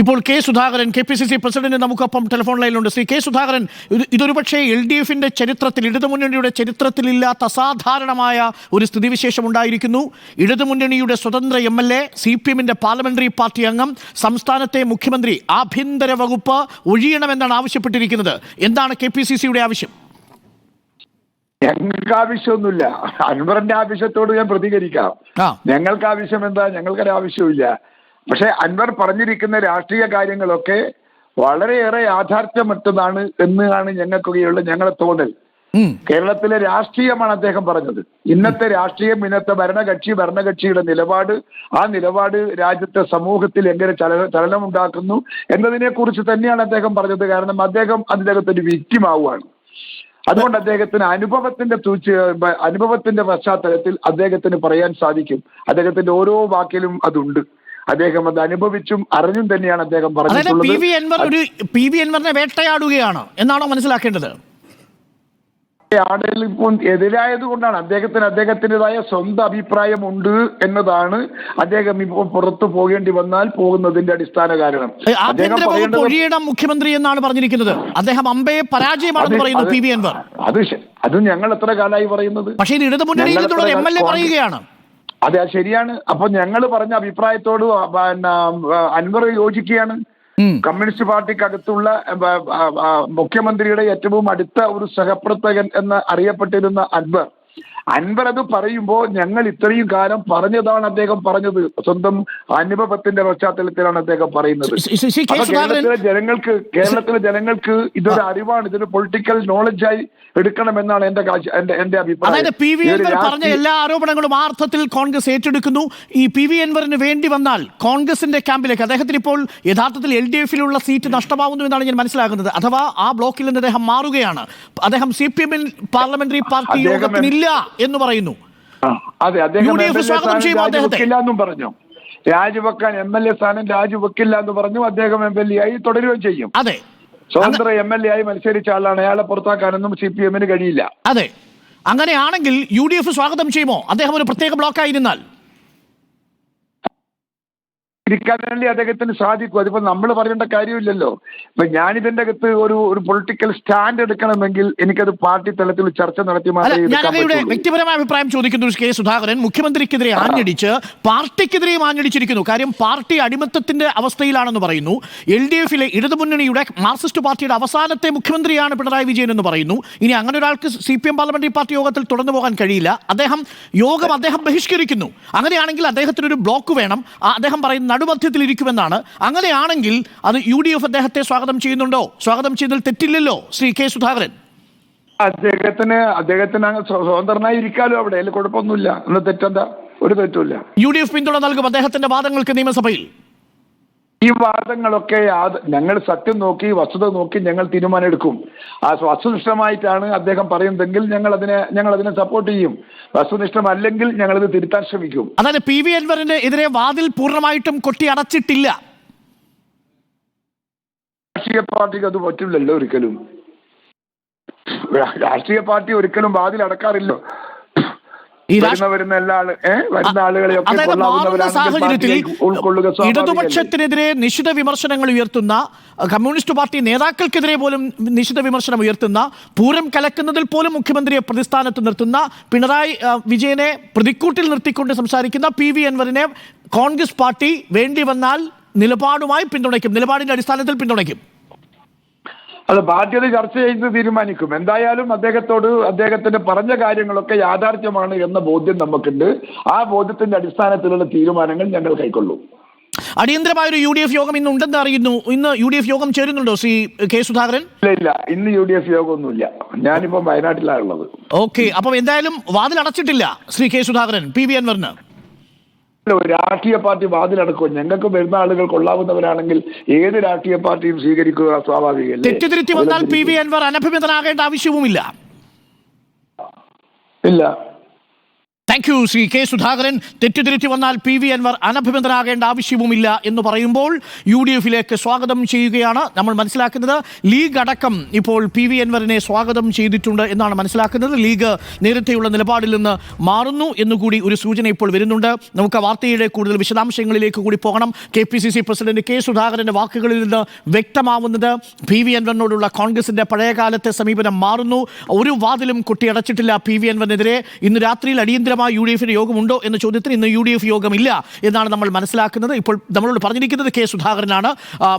ഇപ്പോൾ K Sudhakaran K P C C president നമുക്കൊപ്പം telephone ലൈനിലുണ്ട്. ശ്രീ കെ സുധാകരൻ ഇത് ഇതൊരു പക്ഷേ എൽ ഡി എഫിന്റെ ചരിത്രത്തിൽ ഇടതുമുന്നണിയുടെ ചരിത്രത്തിലില്ലാത്ത അസാധാരണമായ ഒരു സ്ഥിതിവിശേഷം ഉണ്ടായിരിക്കുന്നു. ഇടതുമുന്നണിയുടെ സ്വതന്ത്ര M L A C P എമ്മിന്റെ പാർലമെന്ററി പാർട്ടി അംഗം സംസ്ഥാനത്തെ മുഖ്യമന്ത്രി ആഭ്യന്തര വകുപ്പ് ഒഴിയണമെന്നാണ് ആവശ്യപ്പെട്ടിരിക്കുന്നത്. എന്താണ് കെ പി സി സിയുടെ ആവശ്യം? ഞങ്ങൾക്ക് ആവശ്യമൊന്നുമില്ല. അൻവറിന്റെ ആവശ്യത്തോട് ഞാൻ പ്രതികരിക്കാം. ഞങ്ങൾക്ക് ആവശ്യം എന്താ? ഞങ്ങൾക്കൊരു ആവശ്യമില്ല പക്ഷെ അൻവർ പറഞ്ഞിരിക്കുന്ന രാഷ്ട്രീയ കാര്യങ്ങളൊക്കെ വളരെയേറെ യാഥാർത്ഥ്യമറ്റതാണ് എന്നാണ് ഞങ്ങൾക്കൊക്കെയുള്ള ഞങ്ങളുടെ തോന്നൽ. കേരളത്തിലെ രാഷ്ട്രീയമാണ് അദ്ദേഹം പറഞ്ഞത്. ഇന്നത്തെ രാഷ്ട്രീയം ഇന്നത്തെ ഭരണകക്ഷി ഭരണകക്ഷിയുടെ നിലപാട് ആ നിലപാട് രാജ്യത്തെ സമൂഹത്തിൽ എങ്ങനെ ചലന ചലനമുണ്ടാക്കുന്നു എന്നതിനെ കുറിച്ച് തന്നെയാണ് അദ്ദേഹം പറഞ്ഞത്. കാരണം അദ്ദേഹം അദ്ദേഹത്തിന് വിക്റ്റിമാവുകയാണ് അതുകൊണ്ട് അദ്ദേഹത്തിന് അനുഭവത്തിന്റെ തൂച്ച് അനുഭവത്തിന്റെ പശ്ചാത്തലത്തിൽ അദ്ദേഹത്തിന് പറയാൻ സാധിക്കും. അദ്ദേഹത്തിന്റെ ഓരോ വാക്കിലും അതുണ്ട്. അദ്ദേഹം അത് അനുഭവിച്ചും അറിഞ്ഞും തന്നെയാണ് അദ്ദേഹം പറഞ്ഞിട്ടുള്ളത്. പി വി അൻവർ ഒരു പി വി അൻവറിനെ വേട്ടയാടുകയാണ് എന്നാണോ മനസ്സിലാക്കേണ്ടത്? ഇപ്പോൾ എതിരായത് കൊണ്ടാണ് അദ്ദേഹത്തിന് അദ്ദേഹത്തിന്റെതായ സ്വന്തം അഭിപ്രായം ഉണ്ട് എന്നതാണ് അദ്ദേഹം ഇപ്പോൾ പുറത്തു പോകേണ്ടി വന്നാൽ പോകുന്നതിന്റെ അടിസ്ഥാന കാരണം. ഒഴിയണം മുഖ്യമന്ത്രി എന്നാണ് പറഞ്ഞിരിക്കുന്നത്. അദ്ദേഹം അമ്പയെ പരാജയമാണെന്ന് പറയുന്നു അത്. P V Anwar. അത് അത് ഞങ്ങൾ എത്ര കാലമായി പറയുന്നത്? പക്ഷേ ഇത് ഇടതുമുന്നണിയിൽ എം എൽ എ പറയുകയാണ്. അതെ അത് ശരിയാണ്. അപ്പൊ ഞങ്ങൾ പറഞ്ഞ അഭിപ്രായത്തോട് പിന്നെ അൻവർ യോജിക്കുകയാണ്. കമ്മ്യൂണിസ്റ്റ് പാർട്ടിക്കകത്തുള്ള മുഖ്യമന്ത്രിയുടെ ഏറ്റവും അടുത്ത ഒരു സഹപ്രവർത്തകൻ എന്ന് അറിയപ്പെട്ടിരുന്ന അൻവർ. അൻവർ അത് പറയുമ്പോൾ ഞങ്ങൾ ഇത്രയും കാലം പറഞ്ഞതാണ് അദ്ദേഹം പറഞ്ഞത്. സ്വന്തം അനുഭവത്തിന്റെ പശ്ചാത്തലത്തിലാണ് അദ്ദേഹം പറയുന്നത്. കേരളത്തിലെ ജനങ്ങൾക്ക് കേരളത്തിലെ ജനങ്ങൾക്ക് ഇതൊരു അറിവാണ്. ഇതൊരു പൊളിറ്റിക്കൽ നോളജായി എടുക്കണമെന്നാണ് എന്റെ എന്റെ എന്റെ അഭിപ്രായം. അതായത് പി വി എൻവർ പറഞ്ഞ എല്ലാ ആരോപണങ്ങളും ആ അർത്ഥത്തിൽ കോൺഗ്രസ് ഏറ്റെടുക്കുന്നു. ഈ പി വി എൻവറിന് വേണ്ടി വന്നാൽ കോൺഗ്രസിന്റെ ക്യാമ്പിലേക്ക് അദ്ദേഹത്തിന് ഇപ്പോൾ യഥാർത്ഥത്തിൽ എൽ ഡി എഫിലുള്ള സീറ്റ് നഷ്ടമാവുന്നു എന്നാണ് ഞാൻ മനസ്സിലാക്കുന്നത്. അഥവാ ആ ബ്ലോക്കിൽ നിന്ന് അദ്ദേഹം മാറുകയാണ്. അദ്ദേഹം സി പി എമ്മിൽ പാർലമെന്ററി പാർട്ടി അദ്ദേഹം എന്ന് പറയുന്നു. അതെ അദ്ദേഹം സ്വാഗതം അദ്ദേഹത്തെ? പറഞ്ഞു. രാജിവെക്കാൻ എം എൽ എ സ്ഥാനം രാജിവെക്കില്ല എന്ന് പറഞ്ഞു അദ്ദേഹം എം എൽ എ ആയി തുടരുകയും ചെയ്യും. അതെ. സ്വതന്ത്ര എം എൽ എ ആയി മത്സരിച്ച ആളാണ് അയാളെ പുറത്താക്കാനൊന്നും സി പി എമ്മിന് കഴിയില്ല. അതെ. അങ്ങനെയാണെങ്കിൽ യു ഡി എഫ് സ്വാഗതം ചെയ്യുമോ? അദ്ദേഹം ഒരു പ്രത്യേക ബ്ലോക്കായിരുന്നാൽ ഇരിക്കാൻ വേണ്ടി അദ്ദേഹത്തിന് സാധിക്കും. അതിപ്പോ നമ്മൾ പറയേണ്ട കാര്യമില്ലല്ലോ. ഇപ്പൊ ഞാനിതിന്റെ അകത്ത് ഒരു ഒരു പൊളിറ്റിക്കൽ സ്റ്റാൻഡ് എടുക്കണമെങ്കിൽ എനിക്കത് പാർട്ടി തലത്തിൽ ചർച്ച നടത്തി മാത്രമേ ഞാൻ വ്യക്തിപരമായ അഭിപ്രായം ചോദിക്കുന്നു കെ സുധാകരൻ. മുഖ്യമന്ത്രിക്കെതിരെ ആഞ്ഞടിച്ച് പാർട്ടിക്കെതിരെയും ആഞ്ഞടിച്ചിരിക്കുന്നു. കാര്യം പാർട്ടി അടിമത്തത്തിന്റെ അവസ്ഥയിലാണെന്ന് പറയുന്നു. എൽ ഡി എഫിലെ ഇടതുമുന്നണിയുടെ മാർക്സിസ്റ്റ് പാർട്ടിയുടെ അവസാനത്തെ മുഖ്യമന്ത്രിയാണ് പിണറായി വിജയൻ എന്ന് പറയുന്നു. ഇനി അങ്ങനെ ഒരാൾക്ക് C P M parliamentary party യോഗത്തിൽ തുടർന്നു പോകാൻ കഴിയില്ല. അദ്ദേഹം യോഗം അദ്ദേഹം ബഹിഷ്കരിക്കുന്നു. അങ്ങനെയാണെങ്കിൽ അദ്ദേഹത്തിന് ഒരു ബ്ലോക്ക് വേണം. അദ്ദേഹം പറയുന്ന നടുമധ്യത്തിൽ ഇരിക്കുമെന്നാണ് അങ്ങനെയാണെങ്കിൽ അത് യു ഡി എഫ് അദ്ദേഹത്തെ സ്വാഗതം ചെയ്യുന്നുണ്ടോ? സ്വാഗതം ചെയ്തതിൽ തെറ്റില്ലല്ലോ ശ്രീ കെ സുധാകരൻ. അദ്ദേഹത്തിന് അദ്ദേഹത്തിന് അങ്ങ് സ്വതന്ത്രനായി ഇരിക്കാലോ അവിടെ അതിൽ കുഴപ്പമൊന്നുമില്ല. തെറ്റെന്താ? ഒരു തെറ്റുമില്ല. യു ഡി എഫ് പിന്തുണ നൽകും അദ്ദേഹത്തിന്റെ വാദങ്ങൾക്ക് നിയമസഭയിൽ. ഈ വാദങ്ങളൊക്കെ ഞങ്ങൾ സത്യം നോക്കി വസ്തുത നോക്കി ഞങ്ങൾ തീരുമാനം എടുക്കും ആ വസ്തുനിഷ്ഠമായിട്ടാണ് അദ്ദേഹം പറയുന്നതെങ്കിൽ ഞങ്ങൾ അതിനെ ഞങ്ങൾ അതിനെ സപ്പോർട്ട് ചെയ്യും. വസ്തുനിഷ്ഠമല്ലെങ്കിൽ ഞങ്ങൾ ഇത് തിരുത്താൻ ശ്രമിക്കും. അതായത് പി വി അൻവറിന് എതിരെ വാതിൽ പൂർണമായിട്ടും കൊട്ടി അടച്ചിട്ടില്ല. രാഷ്ട്രീയ പാർട്ടിക്ക് അത് പറ്റില്ലല്ലോ ഒരിക്കലും. രാഷ്ട്രീയ പാർട്ടി ഒരിക്കലും വാതിൽ അടക്കാറില്ലോ. ഇടതുപക്ഷത്തിനെതിരെ നിശിത വിമർശനങ്ങൾ ഉയർത്തുന്ന കമ്മ്യൂണിസ്റ്റ് പാർട്ടി നേതാക്കൾക്കെതിരെ പോലും നിശിത വിമർശനം ഉയർത്തുന്ന പൂരം കലക്കുന്നതിൽ പോലും മുഖ്യമന്ത്രിയെ പ്രതിസ്ഥാനത്ത് നിർത്തുന്ന പിണറായി വിജയനെ പ്രതിക്കൂട്ടിൽ നിർത്തിക്കൊണ്ട് സംസാരിക്കുന്ന പി വി അൻവറിനെ കോൺഗ്രസ് പാർട്ടി വേണ്ടി വന്നാൽ നിലപാടുമായി പിന്തുണയ്ക്കും നിലപാടിന്റെ അടിസ്ഥാനത്തിൽ പിന്തുണയ്ക്കും. അത് ബാധ്യത ചർച്ച ചെയ്ത് തീരുമാനിക്കും. എന്തായാലും അദ്ദേഹത്തോട് അദ്ദേഹത്തിന്റെ പറഞ്ഞ കാര്യങ്ങളൊക്കെ യാഥാർത്ഥ്യമാണ് എന്ന ബോധ്യം നമുക്കുണ്ട്. ആ ബോധ്യത്തിന്റെ അടിസ്ഥാനത്തിലുള്ള തീരുമാനങ്ങൾ ഞങ്ങൾ കൈക്കൊള്ളും. അടിയന്തരമായ ഒരു യു ഡി എഫ് യോഗം ഇന്ന് ഉണ്ടെന്ന് അറിയുന്നു. ഇന്ന് യു ഡി എഫ് യോഗം ചേരുന്നുണ്ടോ ശ്രീ കെ സുധാകരൻ? ഇല്ല ഇല്ല. ഇന്ന് യു ഡി എഫ് യോഗമൊന്നുമില്ല. ഞാനിപ്പം വയനാട്ടിലാണ് ഉള്ളത്. ഓക്കെ. അപ്പം എന്തായാലും വാതിൽ അടച്ചിട്ടില്ല Shri K Sudhakaran P V അൻവറിന്. രാഷ്ട്രീയ പാർട്ടി വാതിലടക്കും ഞങ്ങൾക്ക് വരുന്ന ആളുകൾ കൊള്ളാവുന്നവരാണെങ്കിൽ ഏത് രാഷ്ട്രീയ പാർട്ടിയും സ്വീകരിക്കുക സ്വാഭാവികമല്ലേ? വന്നാൽ പി വി അൻവർ അനഭിമിതനാകേണ്ട ആവശ്യവുമില്ല. ഇല്ല. Thank you Shri K Sudhakaran. തെറ്റിദ്ധരിച്ചു വന്നാൽ പി വി അൻവർ അനഭിമതനാകേണ്ട ആവശ്യവുമില്ല എന്ന് പറയുമ്പോൾ യു ഡി എഫിലേക്ക് സ്വാഗതം ചെയ്യുകയാണ് നമ്മൾ മനസ്സിലാക്കുന്നത്. ലീഗ് അടക്കം ഇപ്പോൾ പി വി അൻവറിനെ സ്വാഗതം ചെയ്തിട്ടുണ്ട് എന്നാണ് മനസ്സിലാക്കുന്നത്. ലീഗ് നേരത്തെയുള്ള നിലപാടിൽ നിന്ന് മാറുന്നു എന്നുകൂടി ഒരു സൂചന ഇപ്പോൾ വരുന്നുണ്ട്. നമുക്ക് വാർത്തയുടെ കൂടുതൽ വിശദാംശങ്ങളിലേക്ക് കൂടി പോകണം. K P C C president K സുധാകരന്റെ വാക്കുകളിൽ നിന്ന് വ്യക്തമാവുന്നത് പി വി അൻവറിനോടുള്ള കോൺഗ്രസിന്റെ പഴയകാലത്തെ സമീപനം മാറുന്നു. ഒരു വാതിലും കൊട്ടിയടച്ചിട്ടില്ല പി വി അൻവറിനെതിരെ. ഇന്ന് രാത്രിയിൽ അടിയന്തരമായി യു ഡി എഫിന് യോഗമുണ്ടോ എന്ന ചോദ്യത്തിന് ഇന്ന് യു ഡി എഫ് യോഗമില്ല എന്നാണ് നമ്മൾ മനസ്സിലാക്കുന്നത്. ഇപ്പോൾ നമ്മളോട് പറഞ്ഞിരിക്കുന്നത് കെ സുധാകരനാണ്. ആ,